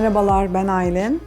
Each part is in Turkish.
Merhabalar, ben Aylin.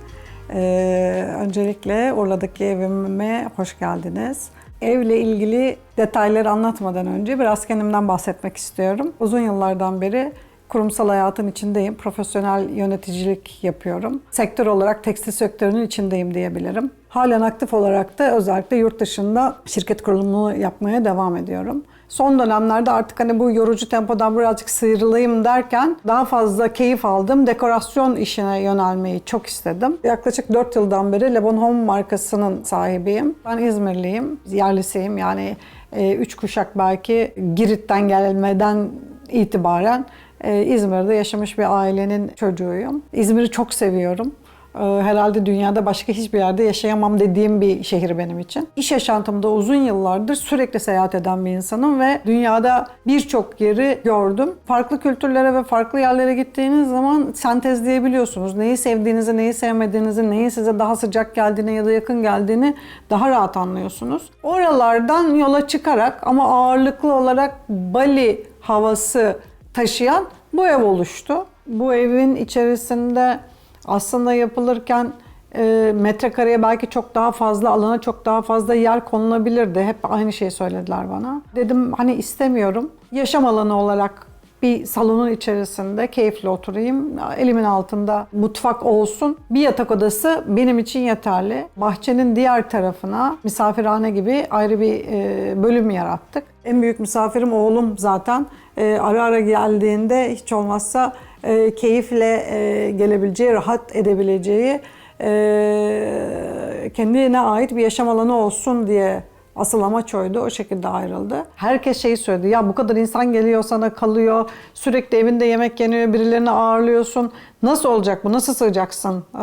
Ee, öncelikle Urla'daki evime hoş geldiniz. Evle ilgili detayları anlatmadan önce biraz kendimden bahsetmek istiyorum. Uzun yıllardan beri kurumsal hayatın içindeyim. Profesyonel yöneticilik yapıyorum. Sektör olarak tekstil sektörünün içindeyim diyebilirim. Halen aktif olarak da özellikle yurt dışında şirket kurulumu yapmaya devam ediyorum. Son dönemlerde artık hani bu yorucu tempodan birazcık sıyrılayım derken daha fazla keyif aldım. Dekorasyon işine yönelmeyi çok istedim. Yaklaşık 4 yıldan beri Lebon Home markasının sahibiyim. Ben İzmirliyim, yerlisiyim. Yani 3 kuşak belki Girit'ten gelmeden itibaren e, İzmir'de yaşamış bir ailenin çocuğuyum. İzmir'i çok seviyorum. Ee, Herhalde dünyada başka hiçbir yerde yaşayamam dediğim bir şehir benim için. İş yaşantımda uzun yıllardır sürekli seyahat eden bir insanım ve dünyada birçok yeri gördüm. Farklı kültürlere ve farklı yerlere gittiğiniz zaman sentezleyebiliyorsunuz. Neyi sevdiğinizi, neyi sevmediğinizi, neyin size daha sıcak geldiğini ya da yakın geldiğini daha rahat anlıyorsunuz. Oralardan yola çıkarak ama ağırlıklı olarak Bali havası taşıyan bu ev oluştu. Bu evin içerisinde aslında yapılırken e, metrekareye belki çok daha fazla alana çok daha fazla yer konulabilirdi. Hep aynı şeyi söylediler bana. Dedim hani istemiyorum. Yaşam alanı olarak bir salonun içerisinde keyifli oturayım. Elimin altında mutfak olsun. Bir yatak odası benim için yeterli. Bahçenin diğer tarafına misafirhane gibi ayrı bir e, bölüm yarattık. En büyük misafirim oğlum zaten. E, ara ara geldiğinde hiç olmazsa e, keyifle e, gelebileceği, rahat edebileceği, e, kendine ait bir yaşam alanı olsun diye asıl amaç oydu. O şekilde ayrıldı. Herkes şeyi söyledi. Ya bu kadar insan geliyor sana kalıyor. Sürekli evinde yemek yeniyor. Birilerini ağırlıyorsun. Nasıl olacak bu? Nasıl sığacaksın e,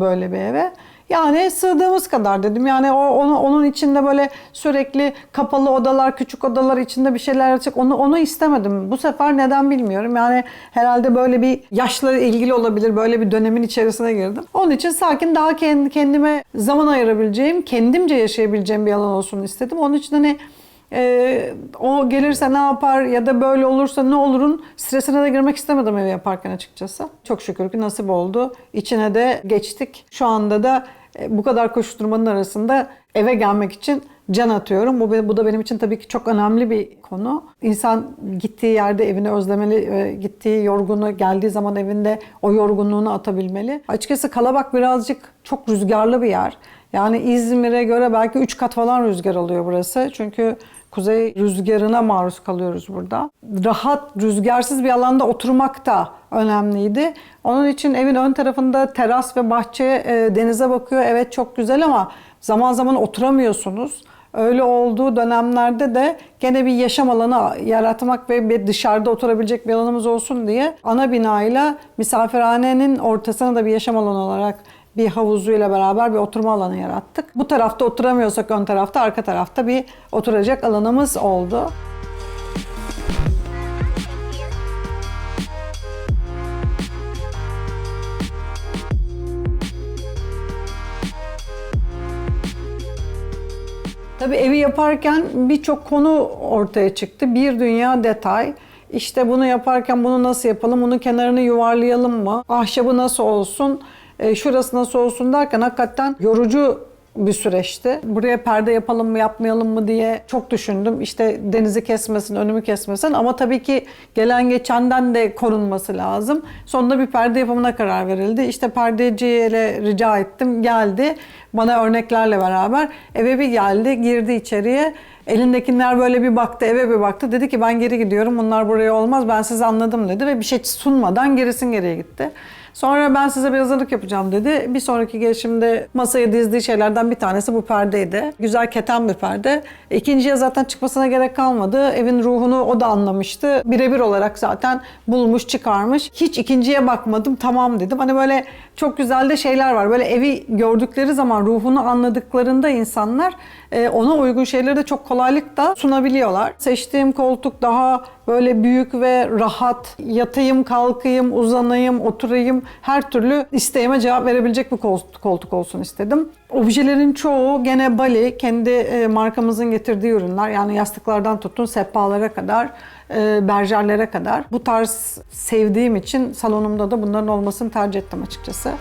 böyle bir eve? Yani sığdığımız kadar dedim. Yani o onu, onun içinde böyle sürekli kapalı odalar, küçük odalar içinde bir şeyler açık. Onu onu istemedim. Bu sefer neden bilmiyorum. Yani herhalde böyle bir yaşla ilgili olabilir. Böyle bir dönemin içerisine girdim. Onun için sakin daha kendi kendime zaman ayırabileceğim, kendimce yaşayabileceğim bir alan olsun istedim. Onun için hani ee, o gelirse ne yapar ya da böyle olursa ne olurun stresine de girmek istemedim ev yaparken açıkçası. Çok şükür ki nasip oldu. İçine de geçtik. Şu anda da e, bu kadar koşturmanın arasında eve gelmek için can atıyorum. Bu, bu da benim için tabii ki çok önemli bir konu. İnsan gittiği yerde evini özlemeli, e, gittiği yorgunu geldiği zaman evinde o yorgunluğunu atabilmeli. Açıkçası Kalabak birazcık çok rüzgarlı bir yer. Yani İzmir'e göre belki 3 kat falan rüzgar alıyor burası. Çünkü kuzey rüzgarına maruz kalıyoruz burada. Rahat, rüzgarsız bir alanda oturmak da önemliydi. Onun için evin ön tarafında teras ve bahçe e, denize bakıyor. Evet çok güzel ama zaman zaman oturamıyorsunuz. Öyle olduğu dönemlerde de gene bir yaşam alanı yaratmak ve bir dışarıda oturabilecek bir alanımız olsun diye ana binayla misafirhanenin ortasına da bir yaşam alanı olarak bir havuzuyla beraber bir oturma alanı yarattık. Bu tarafta oturamıyorsak ön tarafta, arka tarafta bir oturacak alanımız oldu. Tabii evi yaparken birçok konu ortaya çıktı. Bir dünya detay. İşte bunu yaparken bunu nasıl yapalım, bunun kenarını yuvarlayalım mı? Ahşabı nasıl olsun? E, şurası nasıl olsun derken hakikaten yorucu bir süreçti. Buraya perde yapalım mı yapmayalım mı diye çok düşündüm. İşte denizi kesmesin, önümü kesmesin ama tabii ki gelen geçenden de korunması lazım. Sonunda bir perde yapımına karar verildi. İşte perdeciye rica ettim, geldi bana örneklerle beraber eve bir geldi, girdi içeriye. Elindekiler böyle bir baktı, eve bir baktı. Dedi ki ben geri gidiyorum, bunlar buraya olmaz, ben sizi anladım dedi ve bir şey sunmadan gerisin geriye gitti. Sonra ben size bir hazırlık yapacağım dedi. Bir sonraki gelişimde masaya dizdiği şeylerden bir tanesi bu perdeydi. Güzel keten bir perde. İkinciye zaten çıkmasına gerek kalmadı. Evin ruhunu o da anlamıştı. Birebir olarak zaten bulmuş, çıkarmış. Hiç ikinciye bakmadım, tamam dedim. Hani böyle çok güzel de şeyler var. Böyle evi gördükleri zaman ruhunu anladıklarında insanlar e, ona uygun şeyleri de çok kolaylıkla sunabiliyorlar. Seçtiğim koltuk daha böyle büyük ve rahat. Yatayım, kalkayım, uzanayım, oturayım. Her türlü isteğime cevap verebilecek bir koltuk, olsun istedim. Objelerin çoğu gene Bali, kendi e, markamızın getirdiği ürünler. Yani yastıklardan tutun sehpalara kadar, berjerlere kadar. Bu tarz sevdiğim için salonumda da bunların olmasını tercih ettim açıkçası.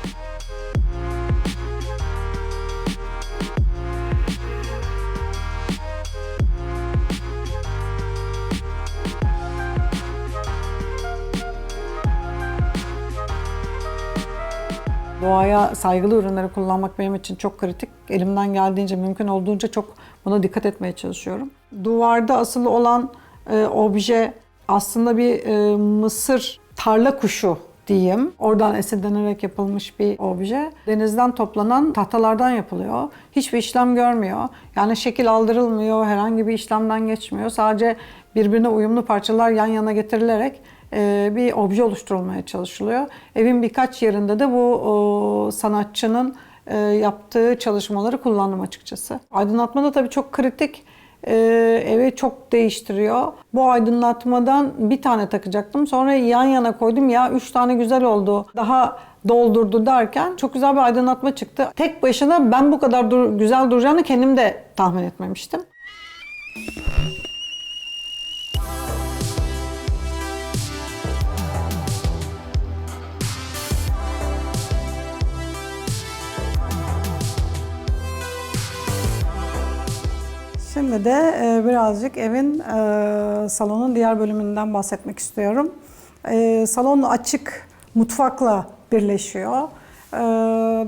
Doğaya saygılı ürünleri kullanmak benim için çok kritik. Elimden geldiğince, mümkün olduğunca çok buna dikkat etmeye çalışıyorum. Duvarda asılı olan e, obje aslında bir e, mısır tarla kuşu diyeyim. Oradan esinlenerek yapılmış bir obje. Denizden toplanan tahtalardan yapılıyor. Hiçbir işlem görmüyor. Yani şekil aldırılmıyor, herhangi bir işlemden geçmiyor. Sadece birbirine uyumlu parçalar yan yana getirilerek e, bir obje oluşturulmaya çalışılıyor. Evin birkaç yerinde de bu sanatçının e, yaptığı çalışmaları kullandım açıkçası. Aydınlatma da tabii çok kritik. E, evi çok değiştiriyor. Bu aydınlatmadan bir tane takacaktım. Sonra yan yana koydum ya üç tane güzel oldu. Daha doldurdu derken çok güzel bir aydınlatma çıktı. Tek başına ben bu kadar dur- güzel duracağını kendim de tahmin etmemiştim. Şimdi de e, birazcık evin e, salonun diğer bölümünden bahsetmek istiyorum. E, salon açık mutfakla birleşiyor.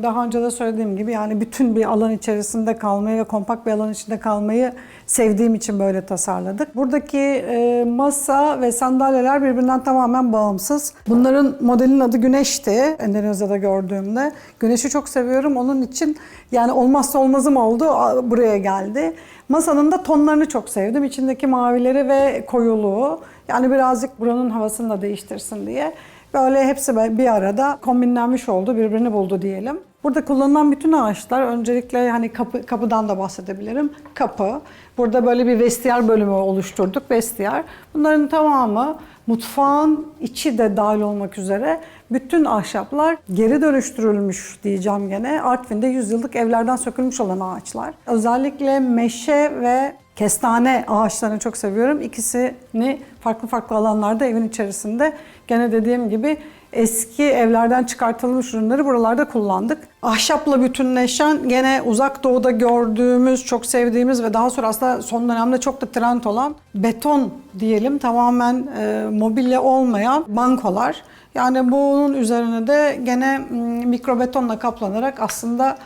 Daha önce de söylediğim gibi yani bütün bir alan içerisinde kalmayı ve kompakt bir alan içinde kalmayı sevdiğim için böyle tasarladık. Buradaki masa ve sandalyeler birbirinden tamamen bağımsız. Bunların modelin adı Güneş'ti Endonezya'da gördüğümde. Güneş'i çok seviyorum. Onun için yani olmazsa olmazım oldu. Buraya geldi. Masanın da tonlarını çok sevdim. İçindeki mavileri ve koyuluğu. Yani birazcık buranın havasını da değiştirsin diye. Böyle hepsi bir arada kombinlenmiş oldu, birbirini buldu diyelim. Burada kullanılan bütün ağaçlar öncelikle hani kapı, kapıdan da bahsedebilirim. Kapı. Burada böyle bir vestiyer bölümü oluşturduk. Vestiyer. Bunların tamamı mutfağın içi de dahil olmak üzere bütün ahşaplar geri dönüştürülmüş diyeceğim gene. Artvin'de yüzyıllık evlerden sökülmüş olan ağaçlar. Özellikle meşe ve kestane ağaçlarını çok seviyorum. İkisini farklı farklı alanlarda evin içerisinde gene dediğim gibi eski evlerden çıkartılmış ürünleri buralarda kullandık. Ahşapla bütünleşen gene uzak doğuda gördüğümüz, çok sevdiğimiz ve daha sonra aslında son dönemde çok da trend olan beton diyelim tamamen e, mobilya olmayan bankolar. Yani bunun üzerine de gene mikrobetonla kaplanarak aslında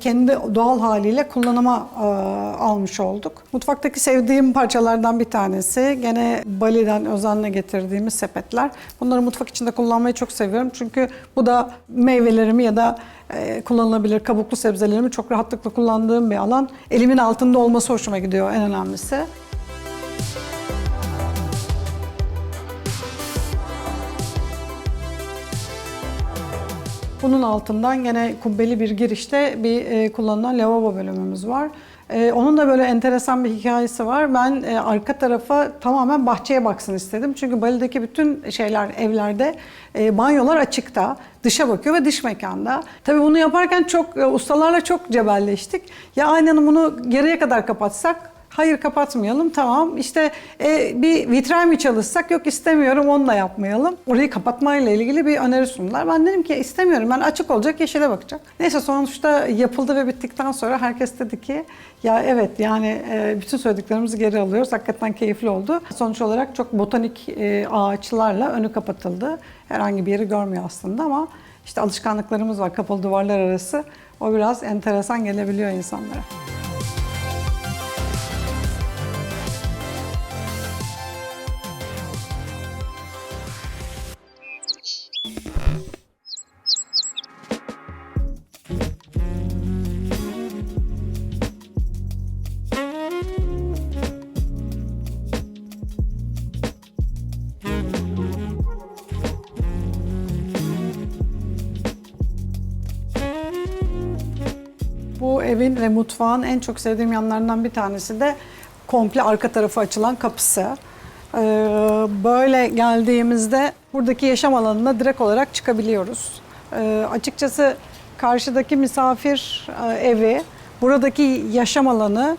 kendi doğal haliyle kullanıma e, almış olduk. Mutfaktaki sevdiğim parçalardan bir tanesi gene Bali'den özenle getirdiğimiz sepetler. Bunları mutfak içinde kullanmayı çok seviyorum. Çünkü bu da meyvelerimi ya da e, kullanılabilir kabuklu sebzelerimi çok rahatlıkla kullandığım bir alan. Elimin altında olması hoşuma gidiyor en önemlisi. Bunun altından gene kubbeli bir girişte bir e, kullanılan lavabo bölümümüz var. E, onun da böyle enteresan bir hikayesi var. Ben e, arka tarafa tamamen bahçeye baksın istedim. Çünkü Bali'deki bütün şeyler evlerde e, banyolar açıkta. Dışa bakıyor ve dış mekanda. Tabii bunu yaparken çok e, ustalarla çok cebelleştik. Ya aynen bunu geriye kadar kapatsak Hayır kapatmayalım tamam işte e, bir vitray mı çalışsak yok istemiyorum onu da yapmayalım. Orayı kapatmayla ilgili bir öneri sundular. Ben dedim ki istemiyorum ben açık olacak yeşile bakacak. Neyse sonuçta yapıldı ve bittikten sonra herkes dedi ki ya evet yani e, bütün söylediklerimizi geri alıyoruz. Hakikaten keyifli oldu. Sonuç olarak çok botanik e, ağaçlarla önü kapatıldı. Herhangi bir yeri görmüyor aslında ama işte alışkanlıklarımız var kapalı duvarlar arası. O biraz enteresan gelebiliyor insanlara. Evin ve mutfağın en çok sevdiğim yanlarından bir tanesi de komple arka tarafı açılan kapısı. Ee, Böyle geldiğimizde buradaki yaşam alanına direkt olarak çıkabiliyoruz. Ee, Açıkçası karşıdaki misafir e, evi, buradaki yaşam alanı,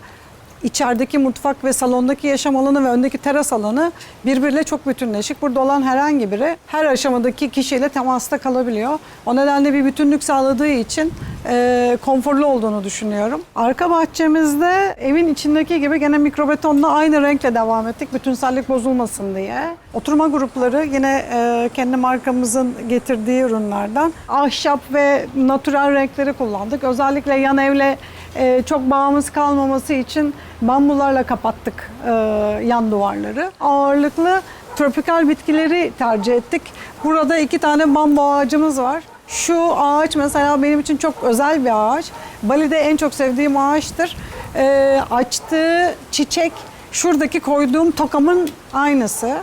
içerideki mutfak ve salondaki yaşam alanı ve öndeki teras alanı birbiriyle çok bütünleşik. Burada olan herhangi biri her aşamadaki kişiyle temasta kalabiliyor. O nedenle bir bütünlük sağladığı için e, konforlu olduğunu düşünüyorum. Arka bahçemizde evin içindeki gibi gene mikrobetonla aynı renkle devam ettik. Bütünsellik bozulmasın diye. Oturma grupları yine e, kendi markamızın getirdiği ürünlerden. Ahşap ve natürel renkleri kullandık. Özellikle yan evle e, çok bağımız kalmaması için bambularla kapattık e, yan duvarları. Ağırlıklı tropikal bitkileri tercih ettik. Burada iki tane bambu ağacımız var. Şu ağaç mesela benim için çok özel bir ağaç. Bali'de en çok sevdiğim ağaçtır. E, açtığı çiçek şuradaki koyduğum tokamın aynısı.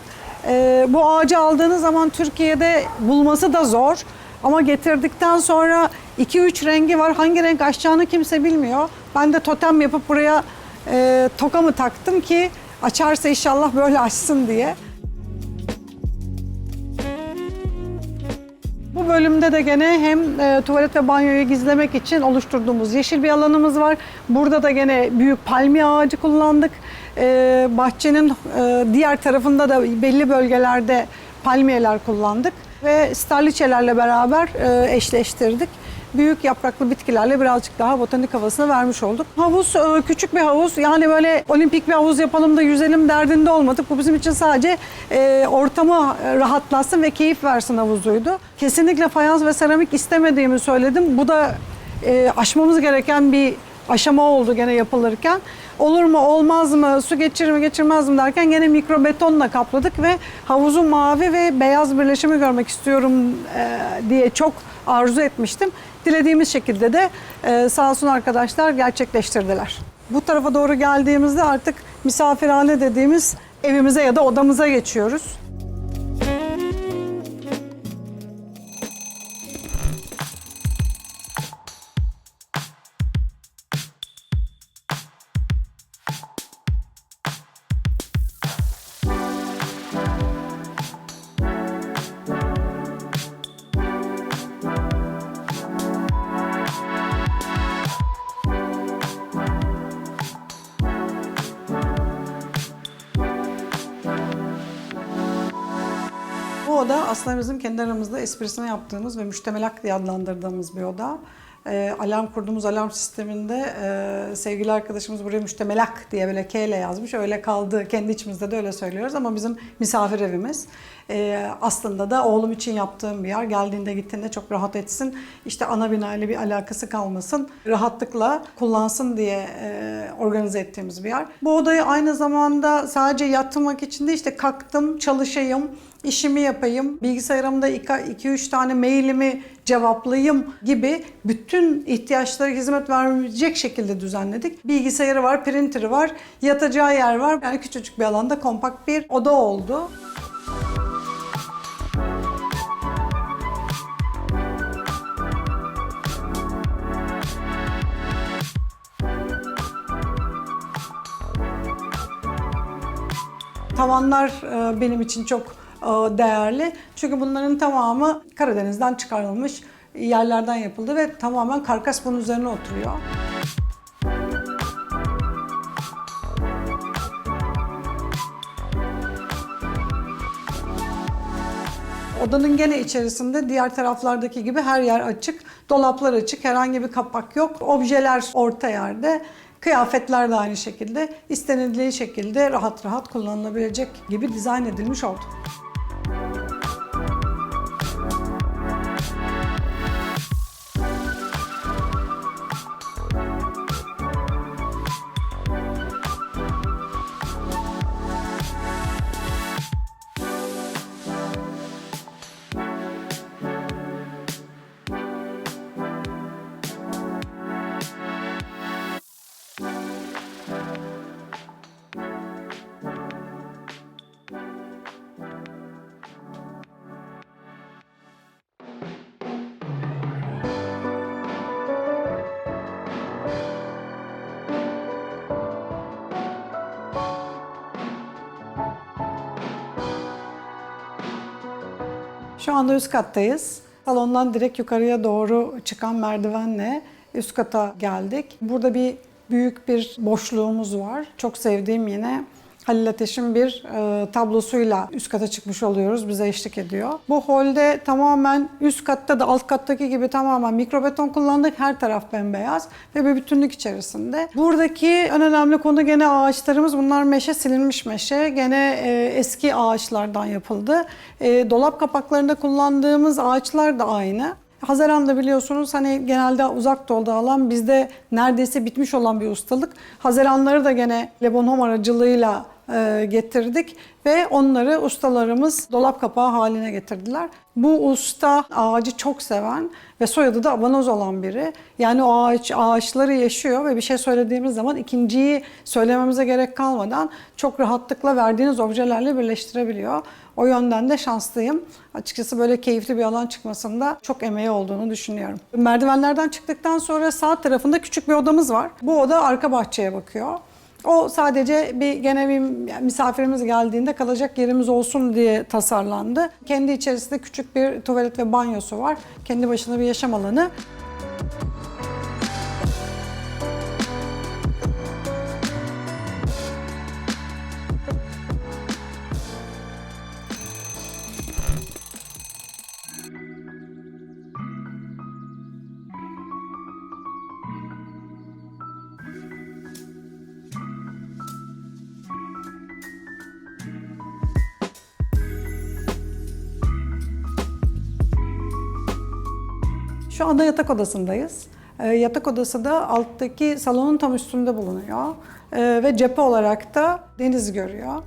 E, bu ağacı aldığınız zaman Türkiye'de bulması da zor. Ama getirdikten sonra 2-3 rengi var. Hangi renk açacağını kimse bilmiyor. Ben de totem yapıp buraya e, tokamı taktım ki açarsa inşallah böyle açsın diye. Bu bölümde de gene hem e, tuvalet ve banyoyu gizlemek için oluşturduğumuz yeşil bir alanımız var. Burada da gene büyük palmiye ağacı kullandık. E, bahçenin e, diğer tarafında da belli bölgelerde palmiyeler kullandık ve starliçelerle beraber e, eşleştirdik. Büyük yapraklı bitkilerle birazcık daha botanik havasını vermiş olduk. Havuz e, küçük bir havuz. Yani böyle olimpik bir havuz yapalım da yüzelim derdinde olmadık. Bu bizim için sadece e, ortamı rahatlatsın ve keyif versin havuzuydu. Kesinlikle fayans ve seramik istemediğimi söyledim. Bu da e, aşmamız gereken bir aşama oldu gene yapılırken. Olur mu olmaz mı su geçirir mi geçirmez mi derken gene mikrobetonla kapladık ve havuzu mavi ve beyaz birleşimi görmek istiyorum diye çok arzu etmiştim. Dilediğimiz şekilde de e, sağ olsun arkadaşlar gerçekleştirdiler. Bu tarafa doğru geldiğimizde artık misafirhane dediğimiz evimize ya da odamıza geçiyoruz. Aslında bizim kendi aramızda esprisini yaptığımız ve müştemelak diye adlandırdığımız bir oda. Ee, alarm kurduğumuz alarm sisteminde e, sevgili arkadaşımız buraya müştemelak diye böyle K ile yazmış. Öyle kaldı. Kendi içimizde de öyle söylüyoruz ama bizim misafir evimiz. Ee, aslında da oğlum için yaptığım bir yer. Geldiğinde gittiğinde çok rahat etsin. İşte ana binayla bir alakası kalmasın. Rahatlıkla kullansın diye e, organize ettiğimiz bir yer. Bu odayı aynı zamanda sadece yatmak için de işte kalktım, çalışayım, işimi yapayım, bilgisayarımda 2-3 tane mailimi cevaplayayım gibi bütün ihtiyaçlara hizmet verecek şekilde düzenledik. Bilgisayarı var, printeri var, yatacağı yer var. Yani küçücük bir alanda kompakt bir oda oldu. Tavanlar e, benim için çok değerli. Çünkü bunların tamamı Karadeniz'den çıkarılmış yerlerden yapıldı ve tamamen karkas bunun üzerine oturuyor. Odanın gene içerisinde diğer taraflardaki gibi her yer açık. Dolaplar açık, herhangi bir kapak yok. Objeler orta yerde. Kıyafetler de aynı şekilde istenildiği şekilde rahat rahat kullanılabilecek gibi dizayn edilmiş oldu. Şu anda üst kattayız. Salondan direkt yukarıya doğru çıkan merdivenle üst kata geldik. Burada bir büyük bir boşluğumuz var. Çok sevdiğim yine Halil Ateş'in bir e, tablosuyla üst kata çıkmış oluyoruz. Bize eşlik ediyor. Bu holde tamamen üst katta da alt kattaki gibi tamamen mikrobeton kullandık. Her taraf bembeyaz ve bir bütünlük içerisinde. Buradaki en önemli konu gene ağaçlarımız. Bunlar meşe, silinmiş meşe. Gene e, eski ağaçlardan yapıldı. E, dolap kapaklarında kullandığımız ağaçlar da aynı. Haziran'da biliyorsunuz hani genelde uzak doğuda alan bizde neredeyse bitmiş olan bir ustalık. Haziranları da gene Lebonom aracılığıyla getirdik ve onları ustalarımız dolap kapağı haline getirdiler. Bu usta ağacı çok seven ve soyadı da abanoz olan biri. Yani o ağaç ağaçları yaşıyor ve bir şey söylediğimiz zaman ikinciyi söylememize gerek kalmadan çok rahatlıkla verdiğiniz objelerle birleştirebiliyor. O yönden de şanslıyım. Açıkçası böyle keyifli bir alan çıkmasında çok emeği olduğunu düşünüyorum. Merdivenlerden çıktıktan sonra sağ tarafında küçük bir odamız var. Bu oda arka bahçeye bakıyor. O sadece bir gene bir misafirimiz geldiğinde kalacak yerimiz olsun diye tasarlandı. Kendi içerisinde küçük bir tuvalet ve banyosu var. Kendi başına bir yaşam alanı. Şu anda yatak odasındayız. Ee, yatak odası da alttaki salonun tam üstünde bulunuyor. Ee, ve cephe olarak da deniz görüyor.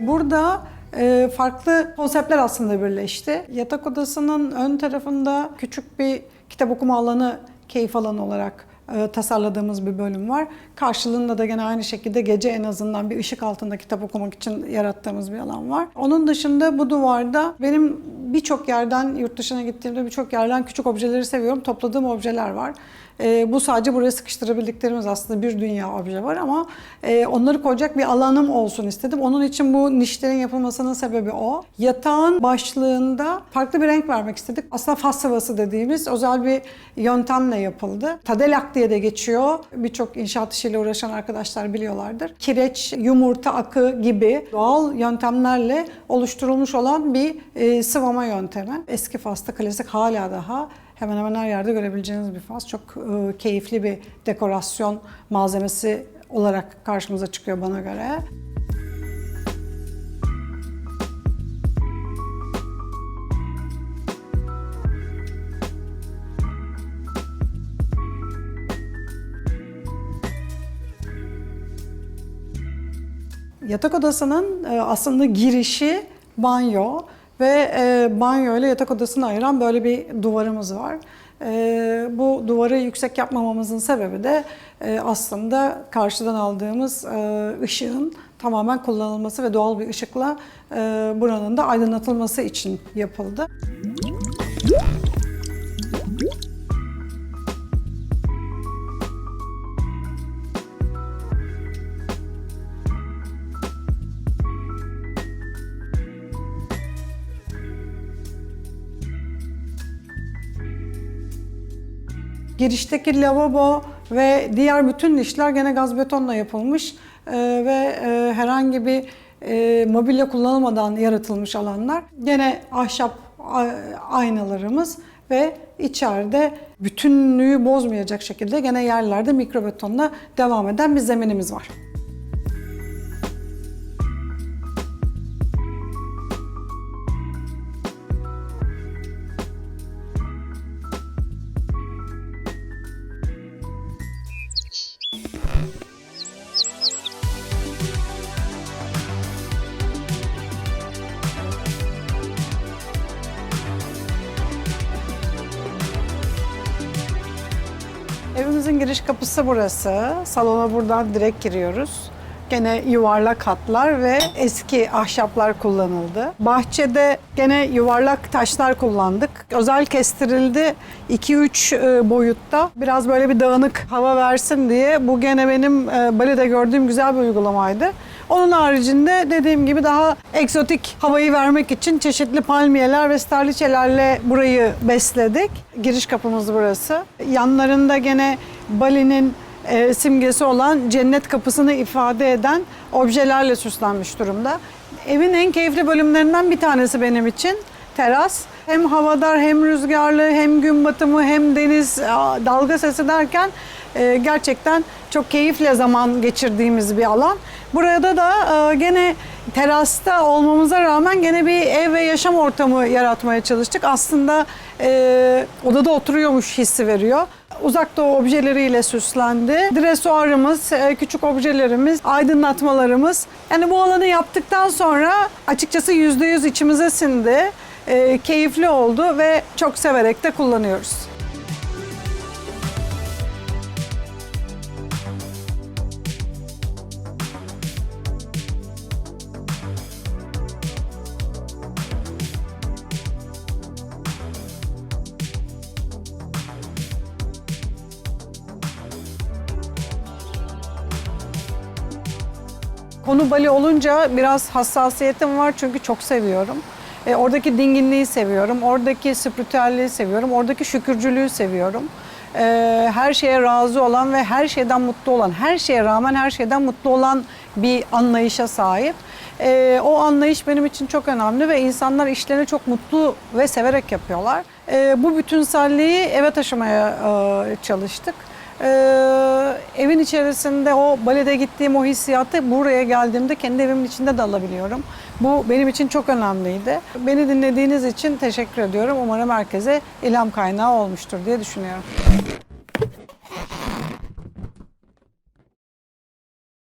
Burada e, farklı konseptler aslında birleşti. Yatak odasının ön tarafında küçük bir kitap okuma alanı, keyif alanı olarak tasarladığımız bir bölüm var. Karşılığında da gene aynı şekilde gece en azından bir ışık altında kitap okumak için yarattığımız bir alan var. Onun dışında bu duvarda benim birçok yerden, yurt dışına gittiğimde birçok yerden küçük objeleri seviyorum. Topladığım objeler var. E, bu sadece buraya sıkıştırabildiklerimiz aslında bir dünya obje var ama e, onları koyacak bir alanım olsun istedim. Onun için bu nişlerin yapılmasının sebebi o. Yatağın başlığında farklı bir renk vermek istedik. Aslında fas sıvası dediğimiz özel bir yöntemle yapıldı. Tadelak diye de geçiyor. Birçok inşaat işiyle uğraşan arkadaşlar biliyorlardır. Kireç, yumurta akı gibi doğal yöntemlerle oluşturulmuş olan bir e, sıvama yöntemi. Eski Fas'ta klasik hala daha hemen hemen her yerde görebileceğiniz bir fas. Çok e, keyifli bir dekorasyon malzemesi olarak karşımıza çıkıyor bana göre. Yatak odasının e, aslında girişi banyo ve e, banyo ile yatak odasını ayıran böyle bir duvarımız var. E, bu duvarı yüksek yapmamamızın sebebi de e, aslında karşıdan aldığımız e, ışığın tamamen kullanılması ve doğal bir ışıkla e, buranın da aydınlatılması için yapıldı. Girişteki lavabo ve diğer bütün işler gene gaz betonla yapılmış Ee, ve e, herhangi bir e, mobilya kullanılmadan yaratılmış alanlar. Gene ahşap aynalarımız ve içeride bütünlüğü bozmayacak şekilde gene yerlerde mikrobetonla devam eden bir zeminimiz var. Kapısı burası. Salona buradan direkt giriyoruz. Gene yuvarlak hatlar ve eski ahşaplar kullanıldı. Bahçede gene yuvarlak taşlar kullandık. Özel kestirildi 2-3 e, boyutta. Biraz böyle bir dağınık hava versin diye bu gene benim e, balede gördüğüm güzel bir uygulamaydı. Onun haricinde dediğim gibi daha egzotik havayı vermek için çeşitli palmiyeler ve starliçelerle burayı besledik. Giriş kapımız burası. Yanlarında gene Bali'nin e, simgesi olan cennet kapısını ifade eden objelerle süslenmiş durumda. Evin en keyifli bölümlerinden bir tanesi benim için teras. Hem havadar hem rüzgarlı hem gün batımı hem deniz dalga sesi derken e, gerçekten çok keyifle zaman geçirdiğimiz bir alan. Burada da e, gene terasta olmamıza rağmen gene bir ev ve yaşam ortamı yaratmaya çalıştık. Aslında e, odada oturuyormuş hissi veriyor. Uzak doğu objeleriyle süslendi. Dresuarımız, e, küçük objelerimiz, aydınlatmalarımız. Yani bu alanı yaptıktan sonra açıkçası yüzde yüz içimize sindi. E, keyifli oldu ve çok severek de kullanıyoruz. Konu Bali olunca biraz hassasiyetim var çünkü çok seviyorum. E, oradaki dinginliği seviyorum, oradaki spiritüelliği seviyorum, oradaki şükürcülüğü seviyorum. E, her şeye razı olan ve her şeyden mutlu olan, her şeye rağmen her şeyden mutlu olan bir anlayışa sahip. E, o anlayış benim için çok önemli ve insanlar işlerini çok mutlu ve severek yapıyorlar. E, bu bütünselliği eve taşımaya e, çalıştık. Ee, evin içerisinde o balede gittiğim o hissiyatı buraya geldiğimde kendi evimin içinde de alabiliyorum. Bu benim için çok önemliydi. Beni dinlediğiniz için teşekkür ediyorum. Umarım herkese ilham kaynağı olmuştur diye düşünüyorum.